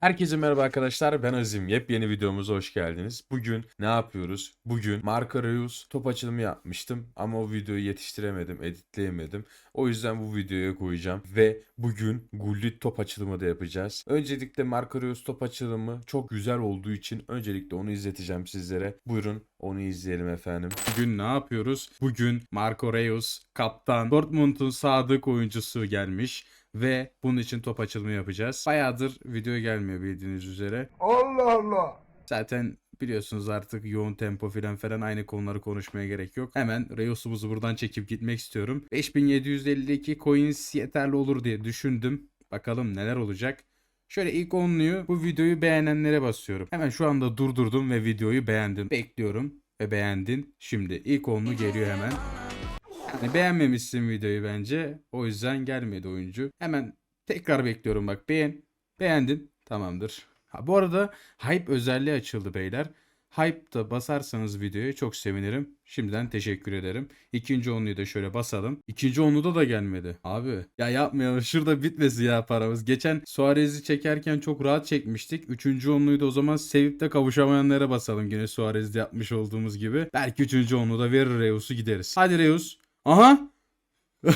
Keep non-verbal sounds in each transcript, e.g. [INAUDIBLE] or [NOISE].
Herkese merhaba arkadaşlar ben Azim. Yepyeni videomuza hoş geldiniz. Bugün ne yapıyoruz? Bugün Marco Reus top açılımı yapmıştım ama o videoyu yetiştiremedim, editleyemedim. O yüzden bu videoya koyacağım ve bugün Gullit top açılımı da yapacağız. Öncelikle Marco Reus top açılımı çok güzel olduğu için öncelikle onu izleteceğim sizlere. Buyurun onu izleyelim efendim. Bugün ne yapıyoruz? Bugün Marco Reus, kaptan, Dortmund'un sadık oyuncusu gelmiş ve bunun için top açılımı yapacağız. Bayağıdır video gelmiyor bildiğiniz üzere. Allah Allah. Zaten biliyorsunuz artık yoğun tempo filan falan aynı konuları konuşmaya gerek yok. Hemen Reus'umuzu buradan çekip gitmek istiyorum. 5752 coins yeterli olur diye düşündüm. Bakalım neler olacak. Şöyle ilk onluyu bu videoyu beğenenlere basıyorum. Hemen şu anda durdurdum ve videoyu beğendim. Bekliyorum ve beğendin. Şimdi ilk onlu geliyor hemen. Yani beğenmemişsin videoyu bence. O yüzden gelmedi oyuncu. Hemen tekrar bekliyorum bak. Beğen. Beğendin. Tamamdır. Ha, bu arada hype özelliği açıldı beyler. Hype'da basarsanız videoya çok sevinirim. Şimdiden teşekkür ederim. İkinci onluyu da şöyle basalım. İkinci onluda da gelmedi. Abi ya yapmayalım. Şurada bitmesin ya paramız. Geçen Suarez'i çekerken çok rahat çekmiştik. Üçüncü onluyu da o zaman sevip de kavuşamayanlara basalım. Yine Suarez'de yapmış olduğumuz gibi. Belki üçüncü onluyu da verir Reus'u gideriz. Hadi Reus. Aha. [LAUGHS]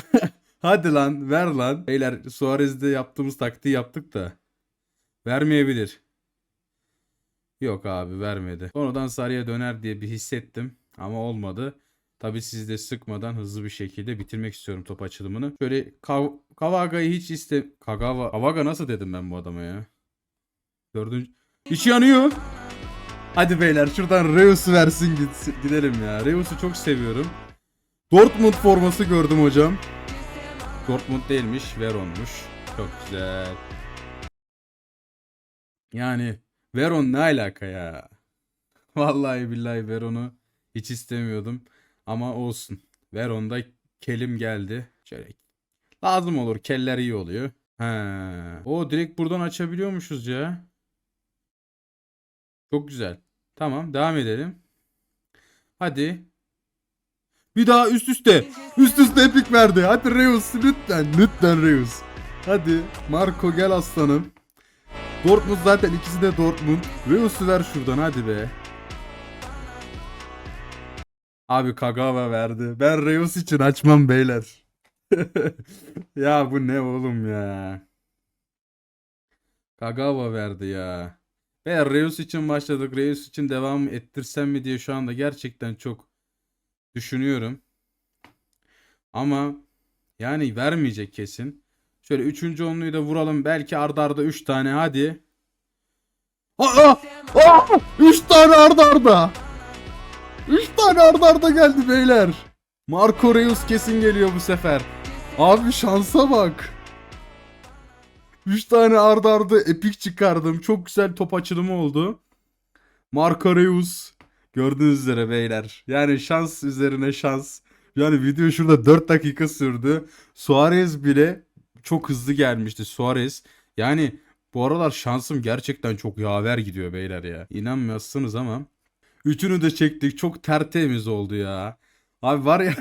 Hadi lan ver lan. Beyler Suarez'de yaptığımız taktiği yaptık da. Vermeyebilir. Yok abi vermedi. Sonradan sarıya döner diye bir hissettim ama olmadı. Tabi sizi de sıkmadan hızlı bir şekilde bitirmek istiyorum top açılımını. Şöyle Kav Kavaga'yı hiç iste... Kagawa... Kavaga nasıl dedim ben bu adama ya? Dördüncü... İçi yanıyor. Hadi beyler şuradan Reus'u versin gitsin. Gidelim ya. Reus'u çok seviyorum. Dortmund forması gördüm hocam. Dortmund değilmiş, Veron'muş. Çok güzel. Yani Veron ne alaka ya? [LAUGHS] Vallahi billahi Veron'u hiç istemiyordum. Ama olsun. Veron'da kelim geldi. Şöyle lazım olur. Keller iyi oluyor. He. O direkt buradan açabiliyormuşuz ya. Çok güzel. Tamam devam edelim. Hadi. Bir daha üst üste. Üst üste epik verdi. Hadi Reus lütfen. Lütfen Reus. Hadi Marco gel aslanım. Dortmund zaten ikisi de Dortmund. Reus'u ver şuradan hadi be. Abi Kagawa verdi. Ben Reus için açmam beyler. [LAUGHS] ya bu ne oğlum ya. Kagawa verdi ya. Ve Reus için başladık. Reus için devam ettirsem mi diye şu anda gerçekten çok düşünüyorum. Ama yani vermeyecek kesin. Şöyle üçüncü onluyu da vuralım. Belki arda arda 3 tane hadi. Aa! Aa! 3 tane arda arda. 3 tane arda arda geldi beyler. Marco Reus kesin geliyor bu sefer. Abi şansa bak. 3 tane arda arda epik çıkardım. Çok güzel top açılımı oldu. Marco Reus. Gördüğünüz üzere beyler. Yani şans üzerine şans. Yani video şurada 4 dakika sürdü. Suarez bile çok hızlı gelmişti Suarez. Yani bu aralar şansım gerçekten çok yaver gidiyor beyler ya. İnanmıyorsunuz ama. Üçünü de çektik. Çok tertemiz oldu ya. Abi var ya.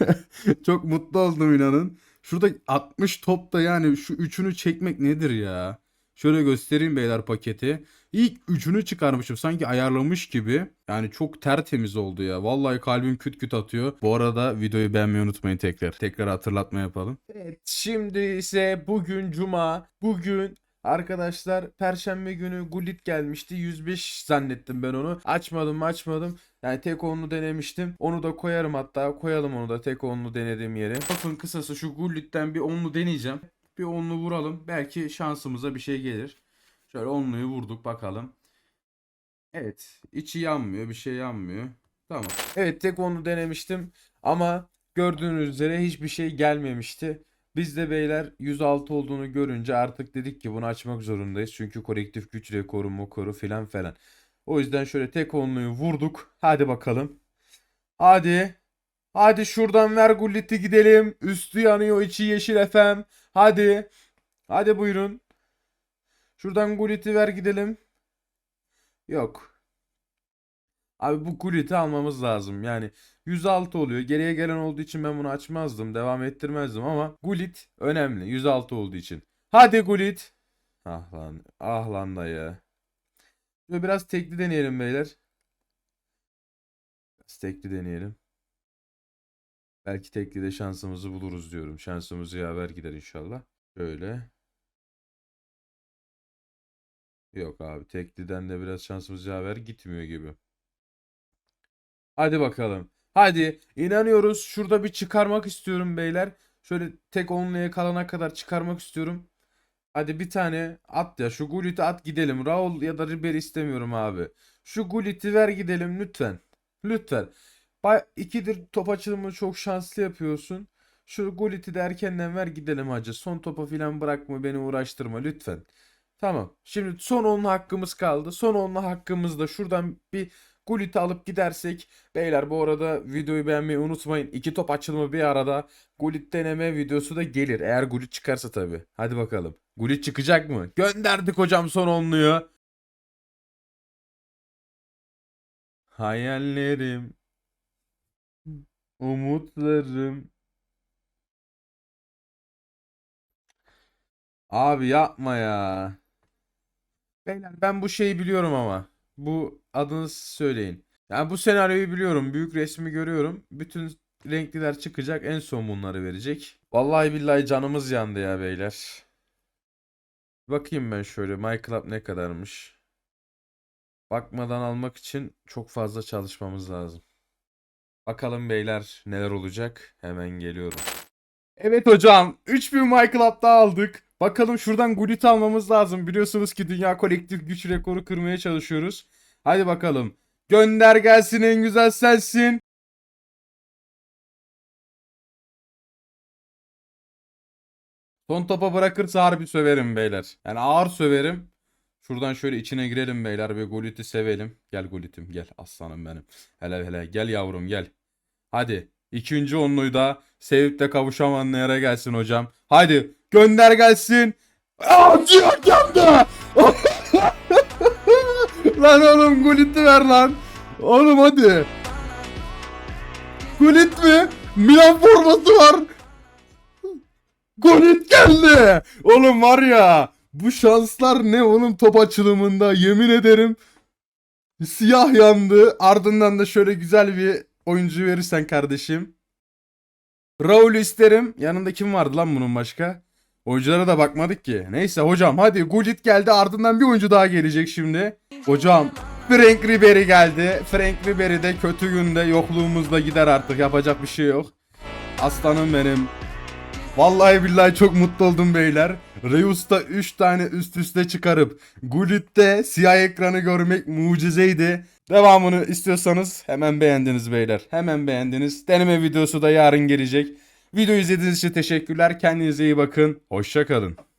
[LAUGHS] çok mutlu oldum inanın. Şurada 60 top da yani şu üçünü çekmek nedir ya? Şöyle göstereyim beyler paketi. İlk üçünü çıkarmışım sanki ayarlamış gibi. Yani çok tertemiz oldu ya. Vallahi kalbim küt küt atıyor. Bu arada videoyu beğenmeyi unutmayın tekrar. Tekrar hatırlatma yapalım. Evet şimdi ise bugün cuma. Bugün arkadaşlar perşembe günü Gullit gelmişti. 105 zannettim ben onu. Açmadım açmadım. Yani tek onlu denemiştim. Onu da koyarım hatta. Koyalım onu da tek onlu denediğim yere. Lafın kısası şu Gullit'ten bir onlu deneyeceğim. Bir onlu vuralım. Belki şansımıza bir şey gelir. Şöyle onluyu vurduk bakalım. Evet. içi yanmıyor. Bir şey yanmıyor. Tamam. Evet tek onlu denemiştim. Ama gördüğünüz üzere hiçbir şey gelmemişti. Biz de beyler 106 olduğunu görünce artık dedik ki bunu açmak zorundayız. Çünkü kolektif güç rekoru mokoru filan falan. O yüzden şöyle tek onluyu vurduk. Hadi bakalım. Hadi. Hadi şuradan ver gulliti gidelim. Üstü yanıyor içi yeşil efem. Hadi. Hadi buyurun. Şuradan gulliti ver gidelim. Yok. Abi bu gulliti almamız lazım. Yani 106 oluyor. Geriye gelen olduğu için ben bunu açmazdım. Devam ettirmezdim ama Gullit önemli. 106 olduğu için. Hadi Gullit. Ah lan. Ah lan dayı. Şöyle biraz tekli deneyelim beyler. Biraz tekli deneyelim. Belki tekli de şansımızı buluruz diyorum. Şansımız yaver gider inşallah. Şöyle. Yok abi tekliden de biraz şansımız yaver gitmiyor gibi. Hadi bakalım. Hadi inanıyoruz. Şurada bir çıkarmak istiyorum beyler. Şöyle tek onluya kalana kadar çıkarmak istiyorum. Hadi bir tane at ya. Şu Gullit'i at gidelim. Raul ya da Ribery istemiyorum abi. Şu Gullit'i ver gidelim lütfen. Lütfen. İkidir top açılımı çok şanslı yapıyorsun. Şu Gullit'i de erkenden ver gidelim hacı. Son topa filan bırakma beni uğraştırma lütfen. Tamam. Şimdi son onlu hakkımız kaldı. Son onlu hakkımızda şuradan bir Gullit'i alıp gidersek. Beyler bu arada videoyu beğenmeyi unutmayın. İki top açılımı bir arada. Gullit deneme videosu da gelir. Eğer Gullit çıkarsa tabii. Hadi bakalım. Gullit çıkacak mı? Gönderdik hocam son onluyu. Hayallerim. Umutlarım. Abi yapma ya. Beyler ben bu şeyi biliyorum ama. Bu adını söyleyin. Yani bu senaryoyu biliyorum. Büyük resmi görüyorum. Bütün renkliler çıkacak. En son bunları verecek. Vallahi billahi canımız yandı ya beyler. Bakayım ben şöyle. My Club ne kadarmış? Bakmadan almak için çok fazla çalışmamız lazım. Bakalım beyler neler olacak. Hemen geliyorum. Evet hocam. 3000 My Club'da aldık. Bakalım şuradan Gullit almamız lazım. Biliyorsunuz ki dünya kolektif güç rekoru kırmaya çalışıyoruz. Hadi bakalım. Gönder gelsin en güzel sensin. Son topa bırakırsa harbi söverim beyler. Yani ağır söverim. Şuradan şöyle içine girelim beyler ve Gullit'i sevelim. Gel Gullit'im gel aslanım benim. Hele hele gel yavrum gel. Hadi. ikinci onluyu da sevip de kavuşamayanlara gelsin hocam. Hadi gönder gelsin. Aa, diyor geldi. [LAUGHS] lan oğlum Gullit'i ver lan. Oğlum hadi. Gullit mi? Milan forması var. Gullit geldi. Oğlum var ya. Bu şanslar ne oğlum top açılımında yemin ederim. Siyah yandı. Ardından da şöyle güzel bir oyuncu verirsen kardeşim. Raul isterim. Yanında kim vardı lan bunun başka? Oyunculara da bakmadık ki. Neyse hocam hadi Gullit geldi ardından bir oyuncu daha gelecek şimdi. Hocam Frank Ribery geldi. Frank Ribery de kötü günde yokluğumuzda gider artık yapacak bir şey yok. Aslanım benim. Vallahi billahi çok mutlu oldum beyler. Reus'ta 3 tane üst üste çıkarıp Gullit'te siyah ekranı görmek mucizeydi. Devamını istiyorsanız hemen beğendiniz beyler. Hemen beğendiniz. Deneme videosu da yarın gelecek. Video izlediğiniz için teşekkürler. Kendinize iyi bakın. Hoşçakalın.